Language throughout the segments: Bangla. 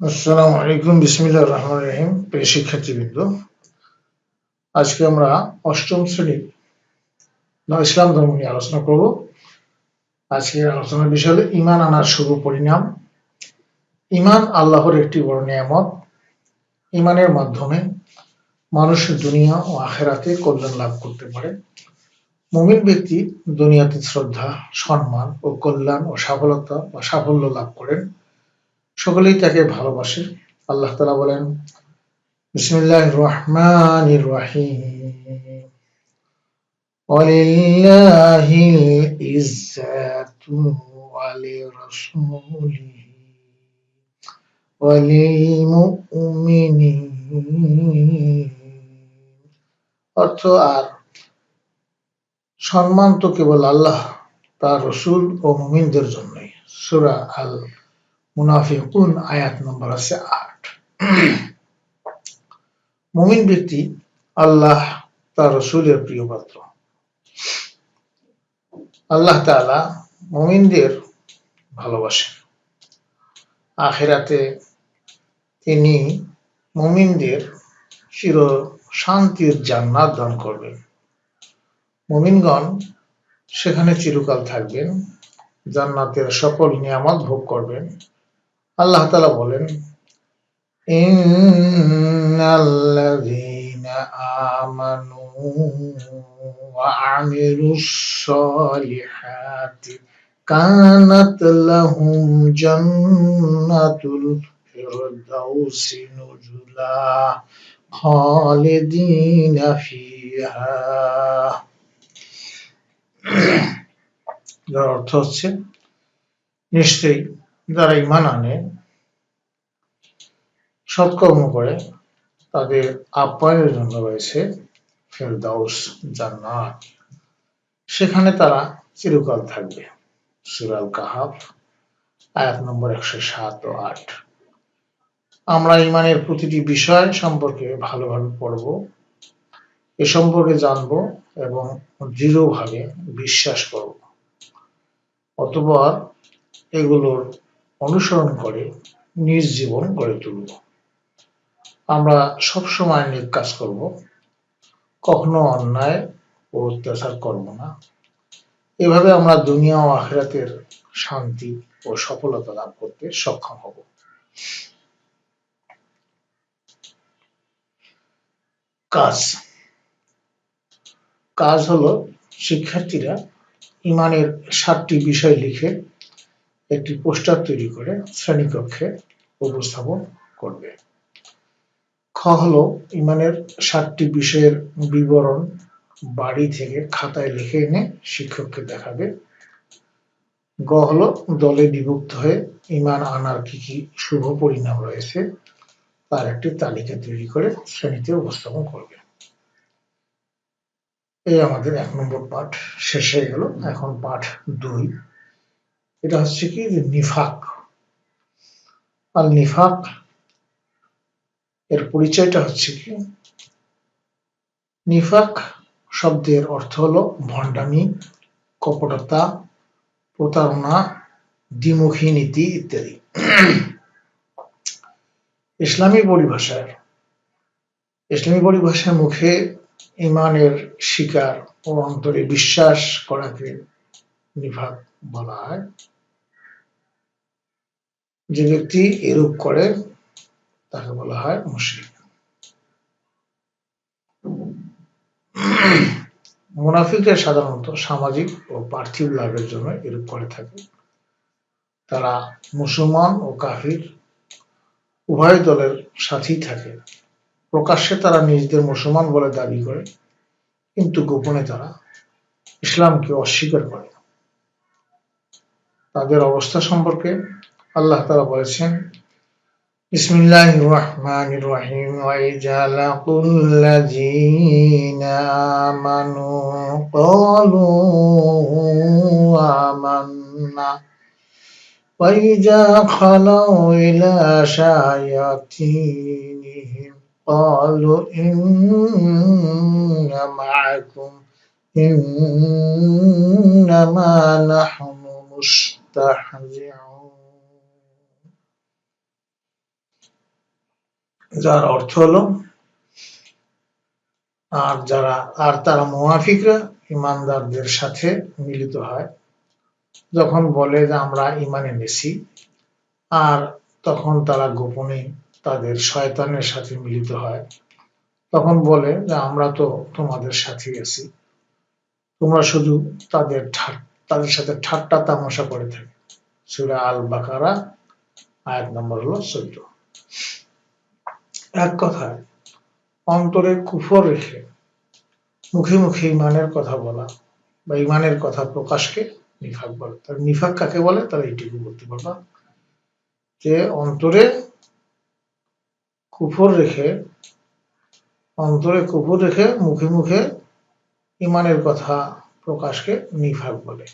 আসসালামু আলাইকুম, বিসমিল্লাহ রহমান রহিম। প্রিয় শিক্ষার্থীবৃন্দ, আজকে আমরা অষ্টম ইসলাম ধর্ম নিয়ে আলোচনা করব। আলোচনার বিষয় ইমান আনার শুভ পরিণাম। ইমান আল্লাহর একটি বড় নিয়ামত। ইমানের মাধ্যমে মানুষ দুনিয়া ও আখেরাতে কল্যাণ লাভ করতে পারে। মুমিন ব্যক্তি দুনিয়াতে শ্রদ্ধা, সম্মান ও কল্যাণ ও সফলতা বা সাফল্য লাভ করেন। সকলেই তাকে ভালোবাসে আল্লাহ তালা বলেন বিসমিল্লাহ রহমান রহিম ولله العزة ولرسوله وللمؤمنين অর্থ আর সম্মান তো কেবল আল্লাহ তার রসুল ও মুমিনদের জন্যই সূরা আল মুনাফিকুন, আয়াত নম্বর আছে আট। মুমিন ব্যক্তি আল্লাহ তার রসুলের প্রিয় পাত্র। আল্লাহ তাআলা মুমিনদের ভালোবাসেন। আখেরাতে তিনি মুমিনদের চির শান্তির জান্নাত দান করবেন। মুমিনগণ সেখানে চিরকাল থাকবেন, জান্নাতের সকল নিয়ামত ভোগ করবেন। আল্লাহ তালা বলেন ইন্নাল্লাযীনা আমানু ওয়া আমিলুস সলিহাতি কানাত লাহুম ফিহা। অর্থ হচ্ছে নিশ্চয়ই যারা ইমান আনে, সৎকর্ম করে, তাদের আপ্যায়নের জন্য রয়েছে ফেরদাউস জান্নাত। সেখানে তারা চিরকাল থাকবে। সুরাল কাহাফ আয়াত নম্বর একশো সাত ও আট। আমরা ইমানের প্রতিটি বিষয় সম্পর্কে ভালোভাবে পড়ব। এ সম্পর্কে জানব এবং দৃঢ়ভাবে বিশ্বাস করব। অতঃপর এগুলোর অনুসরণ করে নিজ জীবন গড়ে তুলব। আমরা সবসময় নেক কাজ করব। কখনো অন্যায় ও অত্যাচার করব না। এভাবে আমরা দুনিয়া ও আখেরাতের শান্তি ও সফলতা লাভ করতে সক্ষম হব। কাজ। কাজ হলো শিক্ষার্থীরা ইমানের সাতটি বিষয় লিখে একটি পোস্টার তৈরি করে শ্রেণীকক্ষে উপস্থাপন করবে। খ হলো ইমানের সাতটি বিষয়ের বিবরণ বাড়ি থেকে খাতায় লিখে এনে শিক্ষককে দেখাবে। গ হলো দলে বিভক্ত হয়ে ইমান আনার কি কি শুভ পরিণাম রয়েছে তার একটি তালিকা তৈরি করে শ্রেণীতে উপস্থাপন করবে। এই আমাদের এক নম্বর পাঠ শেষ হয়ে গেল। এখন পাঠ দুই। এটা হচ্ছে কি নিফাক। আর নিফাক, এর পরিচয়টা হচ্ছে কি? নিফাক শব্দের অর্থ হলো ভণ্ডামি, কপটতা, প্রতারণা, দ্বিমুখী নীতি ইত্যাদি। ইসলামী পরিভাষায়, ইসলামী পরিভাষার মুখে ইমানের শিকার ও অন্তরে বিশ্বাস করাকে নিফাক বলা হয় যে ব্যক্তি এরূপ করে, তাকে বলা হয় মুশরিক। মুনাফিকরা সাধারণত সামাজিক ও পার্থিব লাভের জন্য এরূপ করে থাকে। তারা মুসলমান ও কাফির, উভয় দলের সাথেই থাকে। প্রকাশ্যে তারা নিজেদের মুসলমান বলে দাবি করে, কিন্তু গোপনে তারা ইসলামকে অস্বীকার করে। তাদের অবস্থা সম্পর্কে আল্লাহ তারা বলেছেন বিসমিল্লাহ রহমান রহিম ওয়াইজা লাকুল লাযীনা আমানু ক্বালু আমান্না وإذا خلوا إلى شياطينهم قالوا إنا معكم إنما نحن مستهزئون যার অর্থ হলো, আর যারা, আর তারা মুনাফিকরা, ইমানদারদের সাথে মিলিত হয়। যখন বলে যে আমরা ইমান এনেছি আর তখন তারা গোপনে তাদের শয়তানের সাথে মিলিত হয়। তখন বলে যে আমরা তো তোমাদের সাথে আছি। তোমরা শুধু তাদের তাদের সাথে ঠাট্টা তামাশা করে থাকে। সুরা আল বাকারা আয়াত নম্বর হলো চোদ্দ। এক কথায়, অন্তরে কুফর রেখে মুখে মুখে ইমানের কথা বলা বা ইমানের কথা প্রকাশকে নিফাক বলে। তার নিফাক কাকে বলে? তারা এইটুকু বলতে পারবা যে অন্তরে কুফর রেখে, অন্তরে কুফর রেখে মুখে মুখে ইমানের কথা প্রকাশকে নিফাক বলে।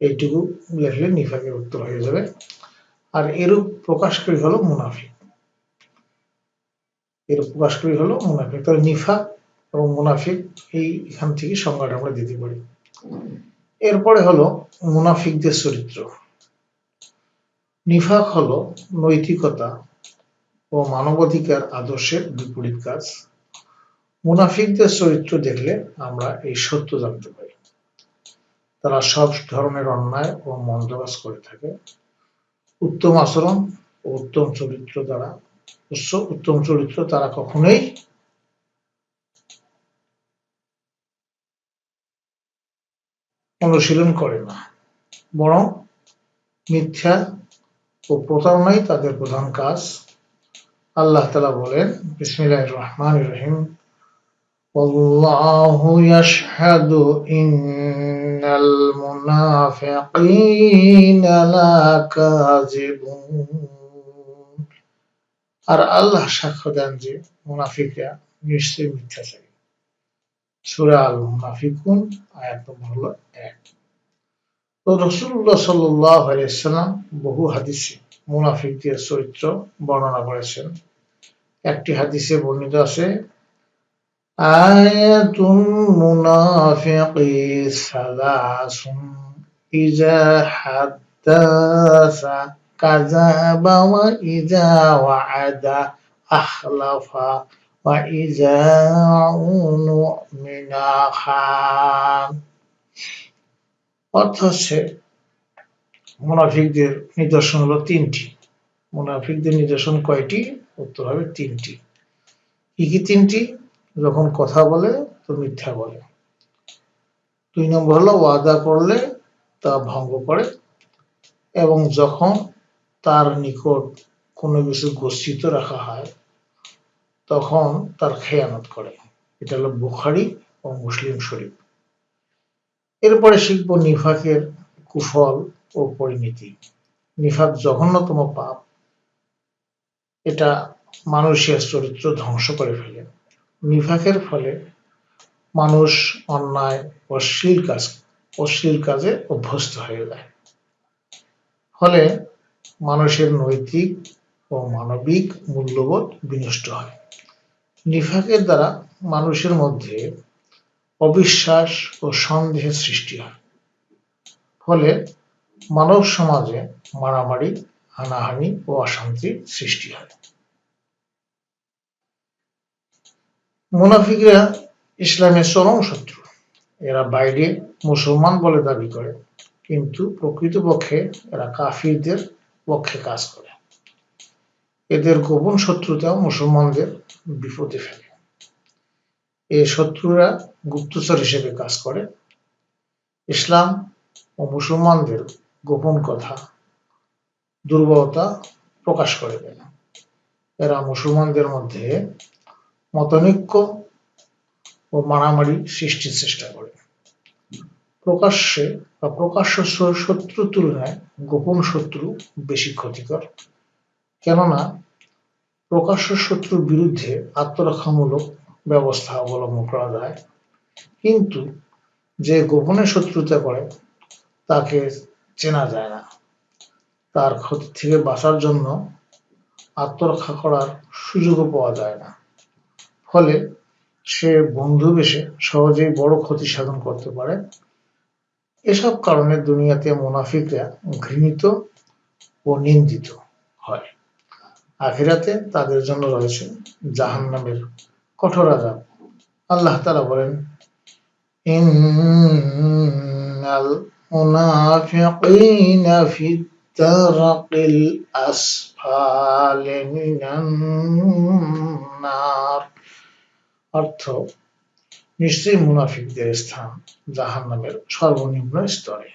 এইটুকু লেখলে নিফাকের উত্তর হয়ে যাবে। আর এরূপ প্রকাশকারী হলো মুনাফিক। এর প্রকাশকারী হলো মুনাফিক। তাহলে নিফাক এবং মুনাফিক, এই এখান থেকে সংজ্ঞাটা আমরা দিতে পারি। এরপরে হলো মুনাফিকদের চরিত্র। নিফাক হলো নৈতিকতা ও মানবাধিকার আদর্শের বিপরীত কাজ। মুনাফিকদের চরিত্র দেখলে আমরা এই সত্য জানতে পারি। তারা সব ধরনের অন্যায় ও মন্দ কাজ করে থাকে উত্তম আচরণ ও উত্তম চরিত্র দ্বারা উৎস উত্তম চরিত্র তারা কখনোই অনুশীলন করে না বরং মিথ্যা ও প্রতারণাই তাদের প্রধান কাজ আল্লাহ তালা বলেন বিসমিল্লাহ রহমান রহিম والله يشهد إن المنافقين لكاذبون আর আল্লাহ সাক্ষ্য দেন যে মুনাফিকরা নিশ্চয়ই মিথ্যাচারী সূরা আল মুনাফিকুন আয়াত নম্বর হলো এক তো রসুল্লাহ সাল্লাহ আলাইসাল্লাম বহু হাদিসে মুনাফিকদের চরিত্র বর্ণনা করেছেন একটি হাদিসে বর্ণিত আছে সালাসুন ইজা হাদ্দাসা কাযাবা ওয়া ইজা ওয়াআদা আখলাফা ওয়া ইজা উনুমিনা খান অর্থ হচ্ছে মুনাফিকদের নিদর্শন হলো তিনটি। মুনাফিকদের নিদর্শন কয়টি? উত্তর হবে তিনটি। কি কি তিনটি? যখন কথা বলে, তো মিথ্যা বলে। দুই নম্বর হলো, ওয়াদা করলে তা ভঙ্গ করে এবং যখন তার নিকট কোনো কিছু গচ্ছিত রাখা হয়, তখন তার খেয়ানত করে। এটা হলো বুখারি ও মুসলিম শরীফ। এরপরে শিখব নিফাকের কুফল ও পরিণতি। নিফাক জঘন্যতম পাপ। এটা মানুষের চরিত্র ধ্বংস করে ফেলে। নিফাকের ফলে মানুষ অন্যায়, অশ্লীল কাজ, অশ্লীল কাজে অভ্যস্ত হয়ে যায়। ফলে মানুষের নৈতিক ও মানবিক মূল্যবোধ বিনষ্ট হয়। নিফাকের দ্বারা মানুষের মধ্যে অবিশ্বাস ও সন্দেহের সৃষ্টি হয়। ফলে মানব সমাজে মারামারি, হানাহানি ও অশান্তির সৃষ্টি হয়। মুনাফিকরা ইসলামের চরম শত্রু। এরা বাইরে মুসলমান বলে দাবি করে, কিন্তু প্রকৃতপক্ষে এরা কাফিরদের পক্ষে কাজ করে। এদের গোপন শত্রুতাও মুসলমানদের বিপদে ফেলে। এই শত্রুরা গুপ্তচর হিসেবে কাজ করে। ইসলাম ও মুসলমানদের গোপন কথা দুর্বলতা প্রকাশ করে দেয়। এরা মুসলমানদের মধ্যে মতানৈক্য ও মারামারি সৃষ্টির চেষ্টা করে। প্রকাশ্যে বা প্রকাশ্য শত্রু তুলনায় গোপন শত্রু বেশি ক্ষতিকর। কেননা প্রকাশ্য শত্রুর বিরুদ্ধে আত্মরক্ষামূলক ব্যবস্থা অবলম্বন করা যায়। কিন্তু যে গোপনে শত্রুতা করে, তাকে চেনা যায় না। তার ক্ষতি থেকে বাঁচার জন্য আত্মরক্ষা করার সুযোগও পাওয়া যায় না। ফলে সে বন্ধু বেশে সহজেই বড় ক্ষতি সাধন করতে পারে। এসব কারণে দুনিয়াতে মুনাফিকরা ঘৃণিত ও নিন্দিত হয়। আখিরাতে তাদের জন্য রয়েছে জাহান্নামের কঠোর আজাব আল্লাহ তাআলা বলেন, ইন্নাল মুনাফিকিনা ফি দারকিল আসফালি মিনান অর্থ নিশ্চয়ই মুনাফিকদের স্থান জাহান্নামের সর্বনিম্ন স্তরে।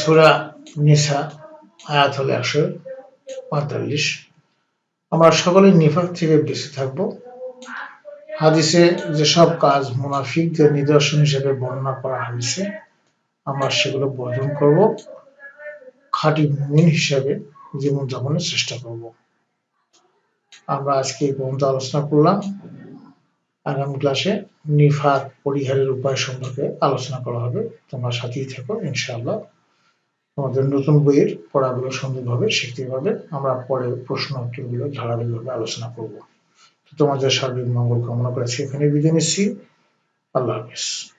সুরা নিসা, আয়াত হলো একশো পঁয়তাল্লিশ। আমরা সকলে নিফাক থেকে বেঁচে থাকব। হাদিসে যেসব কাজ মুনাফিকদের নিদর্শন হিসেবে বর্ণনা করা হয়েছে, আমরা সেগুলো বর্জন করব। খাঁটি মুমিন হিসেবে জীবনযাপনের চেষ্টা করব। আমরা আজকে এই পর্যন্ত আলোচনা করলাম। আগামী ক্লাসে নিফাক পরিহারের উপায় সম্পর্কে আলোচনা করা হবে। তোমরা সাথেই থেকো, ইনশাআল্লাহ। তোমাদের নতুন বইয়ের পড়াগুলো সুন্দরভাবে শিখতে পারবে আমরা পরে প্রশ্ন উত্তরগুলো ধারাবাহিকভাবে আলোচনা করব। তোমাদের সার্বিক মঙ্গল কামনা করে এখানে বিদায় নিচ্ছি। আল্লাহ হাফিজ।